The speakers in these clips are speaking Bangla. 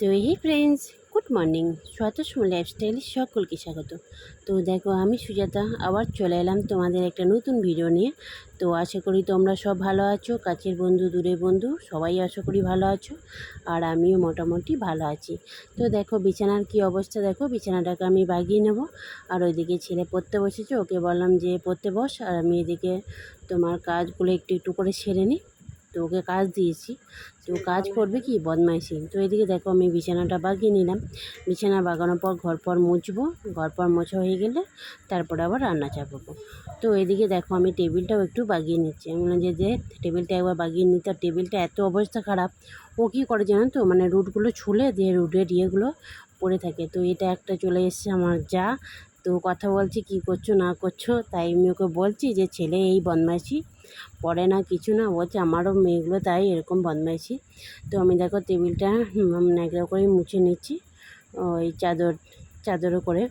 তো এই ফ্রেন্ডস গুড মর্নিং স্বতঃসময় লাইফস্টাইলে সকলকে স্বাগত। তো দেখো, আমি সুজাতা, আবার চলে এলাম তোমাদের একটা নতুন ভিডিও নিয়ে। তো আশা করি তোমরা সব ভালো আছো, কাছের বন্ধু, দূরের বন্ধু, সবাই আশা করি ভালো আছো, আর আমিও মোটামুটি ভালো আছি। তো দেখো, বিছানার কি অবস্থা দেখো, বিছানাটাকে আমি বাগিয়ে নেব। আর ওইদিকে ছেলে পড়তে বসেছে, ওকে বললাম যে পড়তে বস, আর আমি এদিকে তোমার কাজগুলো একটু একটু করে সেরে নিই তো ওকে কাজ দিয়েছি। তো কাজ করবে কি? বদমাইশি। তো এদিকে দেখো আমি বিছানাটা বাগিয়ে নিলাম। বিছানা বাগানোর পর ঘর পর মুছবো। ঘর পর মোছা হয়ে গেলে তারপরে আবার রান্না চাপাবো। তো এদিকে দেখো আমি টেবিলটাও একটু বাগিয়ে নিচ্ছি। আমি বললাম যে টেবিলটা একবার বাগিয়ে নিতে টেবিলটা এত অবস্থা খারাপ। ও কী করে জানো তো? মানে রুটগুলো ছুলে দিয়ে রুটের ইয়েগুলো পড়ে থাকে। তো এটা একটা চলে এসছে আমার যা। তো কথা বলছি, কি করছ, না করছ, তাই আমি ওকে বলছি যে, ছেলে, এই বদমাইশি পড়ে না, কিছু না, বলছে আমারও মেয়েগুলো তাই এরকম বদমাইছি তো আমি দেখো টেবিলটা ন্যাকড়া করে মুছে নিচ্ছি, ওই চাদর চাদরে করে।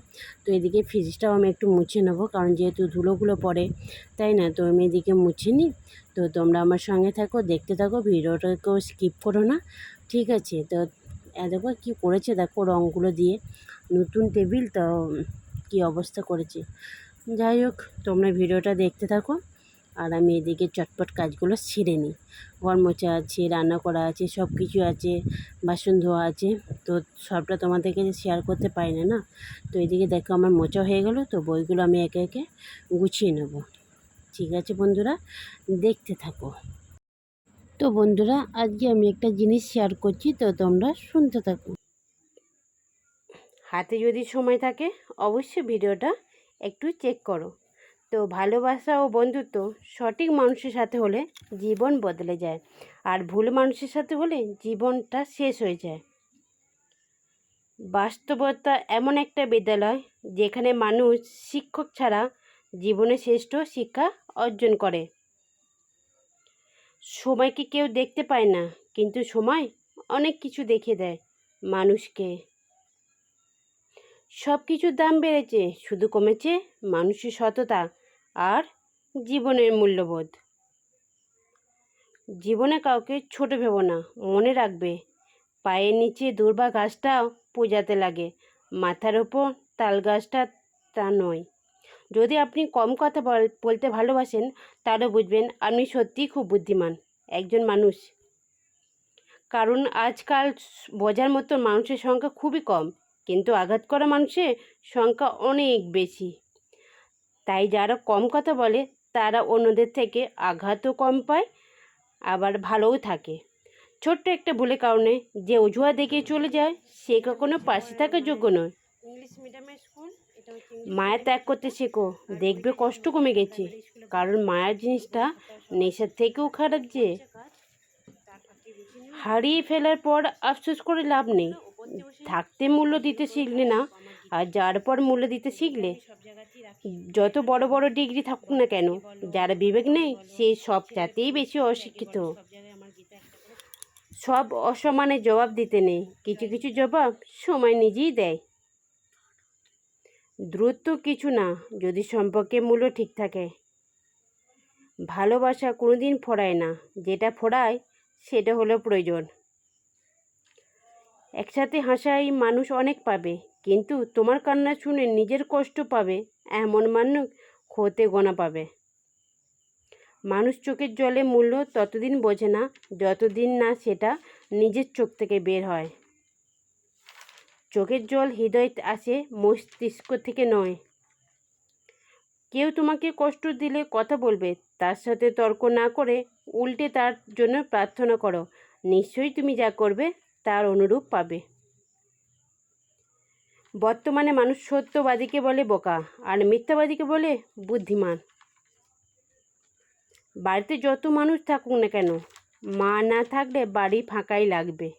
তো এদিকে ফ্রিজটাও আমি একটু মুছে নেব, কারণ যেহেতু ধুলোগুলো পড়ে, তাই না? তো আমি এদিকে মুছে নিই। তো তোমরা আমার সঙ্গে থাকো, দেখতে থাকো, ভিডিওটাকেও স্কিপ করো না, ঠিক আছে? তো দেখো কী করেছে, দেখো রঙগুলো দিয়ে। নতুন টেবিল, তো কী অবস্থা করেছে? যাই হোক, তোমরা ভিডিওটা দেখতে থাকো। আর আমি এদিকে চটপট কাজগুলো সেরে নিই। ঘর মোছা আছে, রান্না করা আছে সব কিছু আছে, বাসন ধোয়া আছে। তো সবটা তোমাদেরকে শেয়ার করতে পারি না না? তো এদিকে দেখো আমার মোচা হয়ে গেল, তো বইগুলো আমি একে একে গুছিয়ে নেব। ঠিক আছে বন্ধুরা, দেখতে থাকো। তো বন্ধুরা, আজকে আমি একটা জিনিস শেয়ার করছি, তো তোমরা শুনতে থাকো। হাতে যদি সময় থাকে, অবশ্যই ভিডিওটা একটু চেক করো। তো ভালোবাসা ও বন্ধুত্ব সঠিক মানুষের সাথে হলে জীবন বদলে যায়। আর ভুল মানুষের সাথে হলে জীবনটা শেষ হয়ে যায়। বাস্তবতা এমন একটা বিদ্যালয় যেখানে মানুষ শিক্ষক ছাড়া জীবনে শ্রেষ্ঠ শিক্ষা অর্জন করে। সময়কে কেউ দেখতে পায় না, কিন্তু সময় অনেক কিছু দেখিয়ে দেয় মানুষকে। সব কিছুর দাম বেড়েছে, শুধু কমেছে মানুষের সততা। আর জীবনের মূল্যবোধ। জীবনে কাউকে ছোট ভেবো না, মনে রাখবে, পায়ের নিচে দুর্বা গাছটাও পূজাতে লাগে, মাথার ওপর তাল গাছটা তা নয়। যদি আপনি কম কথা বলতে ভালোবাসেন তাহলে বুঝবেন আপনি সত্যিই খুব বুদ্ধিমান, একজন মানুষ। কারণ আজকাল বোঝার মতো মানুষের সংখ্যা খুবই কম, কিন্তু আঘাত করা মানুষের সংখ্যা অনেক বেশি। তাই যারা কম কথা বলে তারা অন্যদের থেকে আঘাতও কম পায় আবার ভালোও থাকে। ছোট্ট একটা ভুলের কারণে যে অজুহা দেখে চলে যায় সে কখনো পাশে থাকার যোগ্য নয়। ইংলিশ মিডিয়ামের স্কুল মায়া ত্যাগ করতে শেখো দেখবে কষ্ট কমে গেছে কারণ মায়ার জিনিসটা নেশার থেকেও খারাপ যে। হারিয়ে ফেলার পর আফসোস করে লাভ নেই। থাকতে মূল্য দিতে শিখলে না আর যার পর মূল্য দিতে শিখলে যত বড় বড় ডিগ্রি থাকুক না কেন যারা বিবেক নেই সে সব জাতেই বেশি অশিক্ষিত। সব অসমানে জবাব দিতে নেই কিছু কিছু জবাব সময় নিজেই দেয়। দ্রুত কিছু না যদি সম্পর্কে মূল্য ঠিক থাকে। ভালোবাসা কোনোদিন ফোড়ায় না যেটা ফোড়ায় সেটা হলো প্রয়োজন। একসাথে হাসাই মানুষ অনেক পাবে, কিন্তু তোমার কান্না শুনে নিজের কষ্ট পাবে, এমন মানুষ হতে গোনা পাবে। মানুষ চোখের জলে মূল্য ততদিন বোঝে না, যতদিন না সেটা নিজের চোখ থেকে বের হয়। চোখের জল হৃদয় আসে মস্তিষ্ক থেকে নয়। কেউ তোমাকে কষ্ট দিলে কথা বলবে, তার সাথে তর্ক না করে উল্টে তার জন্য প্রার্থনা করো। নিশ্চয়ই তুমি যা করবে তার অনুরূপ পাবে। বর্তমানে মানুষ সত্যবাদীকে বলে বোকা আর মিথ্যাবাদীকে বলে বুদ্ধিমান। বাড়িতে যত মানুষ থাকুক না কেন, মা না থাকলে বাড়ি ফাঁকাই লাগবে।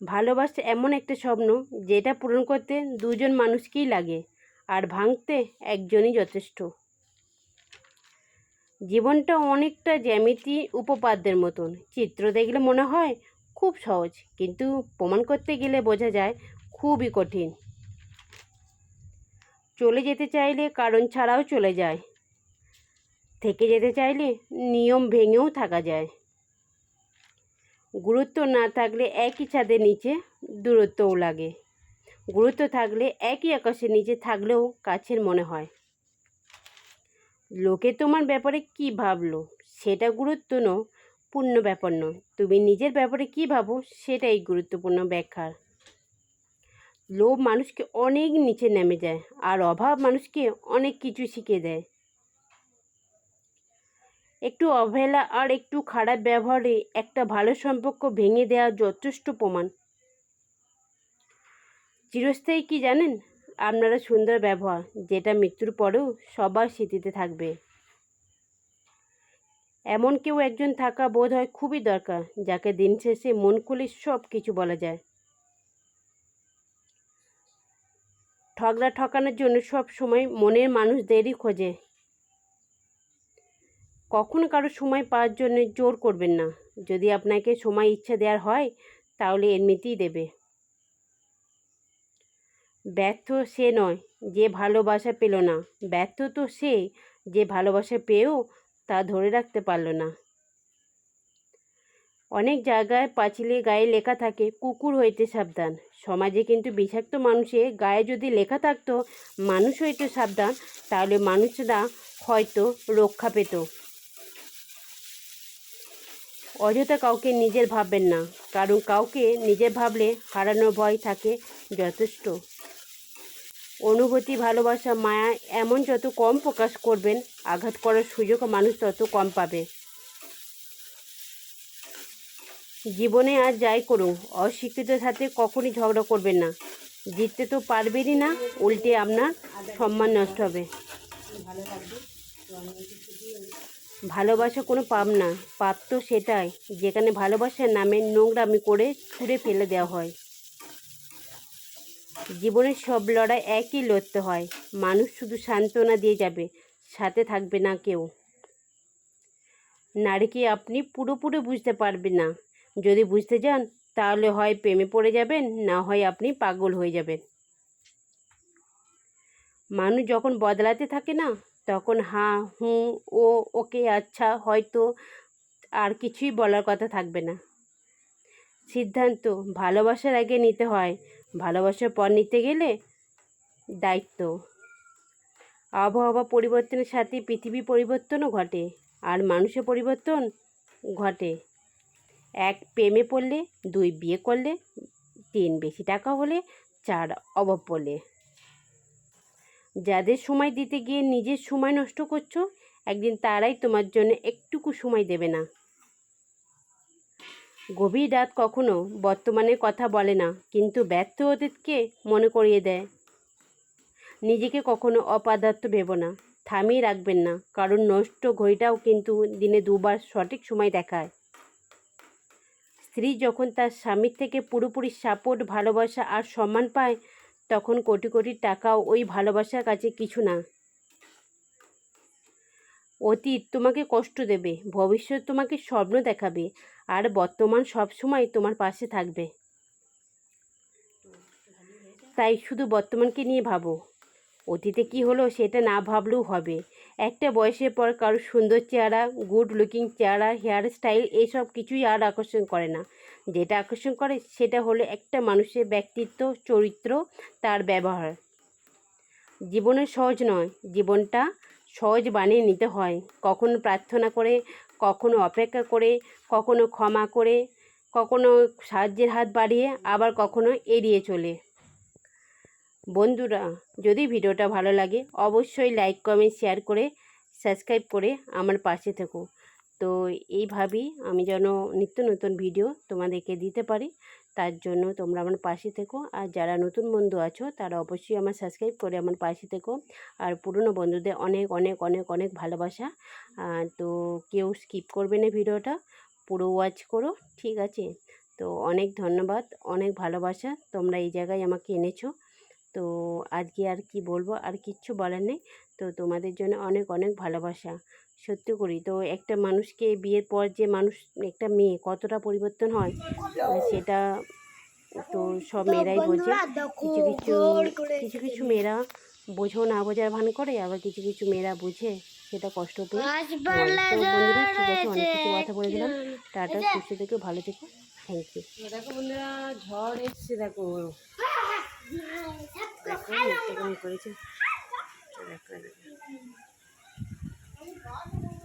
ভালোবাসা এমন একটা স্বপ্ন যেটা পূরণ করতে দুজন মানুষকেই লাগে আর ভাঙতে একজনই যথেষ্ট। জীবনটা অনেকটা জ্যামিতি উপপাদ্যের মতন। চিত্র দেখলে মনে হয় খুব সহজ। কিন্তু প্রমাণ করতে গেলে বোঝা যায় খুবই কঠিন। চলে যেতে চাইলে কারণ ছাড়াও চলে যায়। থেকে যেতে চাইলে নিয়ম ভেঙেও থাকা যায়। গুরুত্ব না থাকলে একই ছাদের নিচে দূরত্বও লাগে। গুরুত্ব থাকলে একই আকাশের নিচে থাকলেও কাছের মনে হয়। লোকে তোমার ব্যাপারে কি ভাবলো? সেটা গুরুত্ব ন পূর্ণ ব্যাপার নয়। তুমি নিজের ব্যাপারে কি ভাবো সেটাই গুরুত্বপূর্ণ ব্যাখ্যার। লোভ মানুষকে অনেক নিচে নেমে যায় আর অভাব মানুষকে অনেক কিছু শিখিয়ে দেয়। একটু অবহেলা আর একটু খারাপ ব্যবহারে একটা ভালো সম্পর্ক ভেঙে দেওয়া যথেষ্ট প্রমাণ। চিরস্থায়ী কি জানেন? আপনারা সুন্দর ব্যবহার, যেটা মৃত্যুর পরেও সবার স্মৃতিতে থাকবে। এমন কেউ একজন থাকা বোধ হয় খুবই দরকার, যাকে দিন শেষে মন খুলে সব কিছু বলা যায়। ঠগলা ঠকানোর জন্য সব সময় মনের মানুষদেরই খোঁজে। কখনো কারও সময় পাওয়ার জন্য জোর করবেন না। যদি আপনাকে সময় ইচ্ছা দেওয়ার হয়, তাহলে এমনিতেই দেবে। ব্যর্থ সে নয় যে ভালোবাসা পেল না। ব্যর্থ তো সে যে ভালোবাসা পেয়েও তা ধরে রাখতে পারল না। অনেক জায়গায় পাঁচিলে গায়ে লেখা থাকে, কুকুর হইতে সাবধান। সমাজে কিন্তু বিষাক্ত মানুষে গায়ে যদি লেখা থাকতো, মানুষ হইতে সাবধান, তাহলে মানুষরা হয়তো রক্ষা পেত। অযথা কাউকে নিজের ভাববেন না, কারণ কাউকে নিজের ভাবলে হারানোর ভয় থাকে যথেষ্ট। অনুভূতি, ভালোবাসা, মায়া এমন যত কম প্রকাশ করবেন, আঘাত করার সুযোগ মানুষ তত কম পাবে। জীবনে আর যাই করুন, অশিক্ষিতের সাথে কখনই ঝগড়া করবেন না। জিততে তো পারবেনই না, উল্টে আপনার সম্মান নষ্ট হবে। ভালোবাসা কোনো পাপ না, পাপ তো সেটাই, যেখানে ভালোবাসার নামে নোংরামি করে ছুঁড়ে ফেলে দেওয়া হয়। জীবনের সব লড়াই একই লড়তে হয়। মানুষ শুধু সান্ত্বনা দিয়ে যাবে, সাথে থাকবে না কেউ। নারীকে আপনি পুরোপুরি বুঝতে পারবেন না। যদি বুঝতে যান, তাহলে হয় প্রেমে পড়ে যাবেন, না হয় আপনি পাগল হয়ে যাবেন। মানুষ যখন বদলাতে থাকে না, তখন হাঁ, হুঁ, ও, ওকে আচ্ছা হয়তো আর কিছুই বলার কথা থাকবে না। সিদ্ধান্ত ভালোবাসার আগে নিতে হয়। ভালোবাসার পর নিতে গেলে দায়িত্ব। আবহাওয়া পরিবর্তনের সাথে পৃথিবী পরিবর্তনও ঘটে আর মানুষের পরিবর্তন ঘটে। এক, প্রেমে পড়লে, দুই, বিয়ে করলে, তিন, বেশি টাকা হলে, চার, অভাব পড়লে। যাদের সময় দিতে গিয়ে নিজের সময় নষ্ট করছ, একদিন তারাই তোমার জন্য একটুকু সময় দেবে না। গভীর রাত কখনো বর্তমানের কথা বলে না, কিন্তু ব্যর্থ অতীতকে মনে করিয়ে দেয়। নিজেকে কখনো অপাদার্থ ভেবো না, থামিয়ে রাখবেন না, কারণ নষ্ট ঘড়িটাও কিন্তু দিনে দুবার সঠিক সময় দেখায়। স্ত্রী যখন তার স্বামীর থেকে পুরোপুরি সাপোর্ট, ভালোবাসা আর সম্মান পায়, তখন কোটি কোটি টাকাও ওই ভালোবাসার কাছে কিছু না। অতীত তোমাকে কষ্ট দেবে, ভবিষ্যৎ তোমাকে স্বপ্ন দেখাবে, আর বর্তমান সবসময় তোমার পাশে থাকবে। তাই শুধু বর্তমানকে নিয়ে ভাবো। অতীতে কি হলো সেটা না ভাবলেও হবে। একটা বয়সের পর কারোর সুন্দর চেহারা গুড লুকিং চেহারা হেয়ার স্টাইল এইসব কিছুই আর আকর্ষণ করে না। যেটা আকর্ষণ করে সেটা হলো একটা মানুষের ব্যক্তিত্ব, চরিত্র, তার ব্যবহার। জীবনে সহজ নয়, জীবনটা সহজ বানিয়ে নিতে হয়। কখনো প্রার্থনা করে, কখনো অপেক্ষা করে, কখনো ক্ষমা করে, কখনো সাহায্যের হাত বাড়িয়ে, আবার কখনো এড়িয়ে চলে। বন্ধুরা, যদি ভিডিওটা ভালো লাগে, অবশ্যই লাইক, কমেন্ট, শেয়ার করে, সাবস্ক্রাইব করে আমার পাশে থেকো। তো এইভাবেই আমি যেন নিত্য নতুন ভিডিও তোমাদেরকে দিতে পারি। তার জন্য তোমরা আমার পাশে থেকো। আর যারা নতুন বন্ধু আছো, তারা অবশ্যই আমার সাবস্ক্রাইব করে আমার পাশে থেকো। আর পুরনো বন্ধুদের অনেক অনেক অনেক অনেক ভালোবাসা। তো কেউ স্কিপ করবে না ভিডিওটা, পুরো ওয়াচ করো, ঠিক আছে? তো অনেক ধন্যবাদ, অনেক ভালোবাসা, তোমরা এই জায়গায় আমাকে এনেছো। তো আজকে আর কি বলব, আর কিচ্ছু বলার নেই। তো তোমাদের জন্য অনেক অনেক ভালোবাসা। সত্যি করি। তো একটা মানুষকে বিয়ের পর যে মানুষ একটা মেয়ে কতটা পরিবর্তন হয় সেটা তো সব মেয়েরাই বোঝে। কিছু কিছু কিছু কিছু মেয়েরা বোঝো না বোঝার ভান করে আবার কিছু কিছু মেয়েরা বুঝে সেটা কষ্ট পেয়ে। তো বন্ধুরা ঠিক আছে অনেক কিছু কথা বলে দিলাম। টাটা সুস্থ থেকো ভালো থেকো। থ্যাংক ইউ দেখো বন্ধুরা ঝড় এসছে দেখো। দেখো কেমন করেছে। দেখো। ಬಾಗಿಲು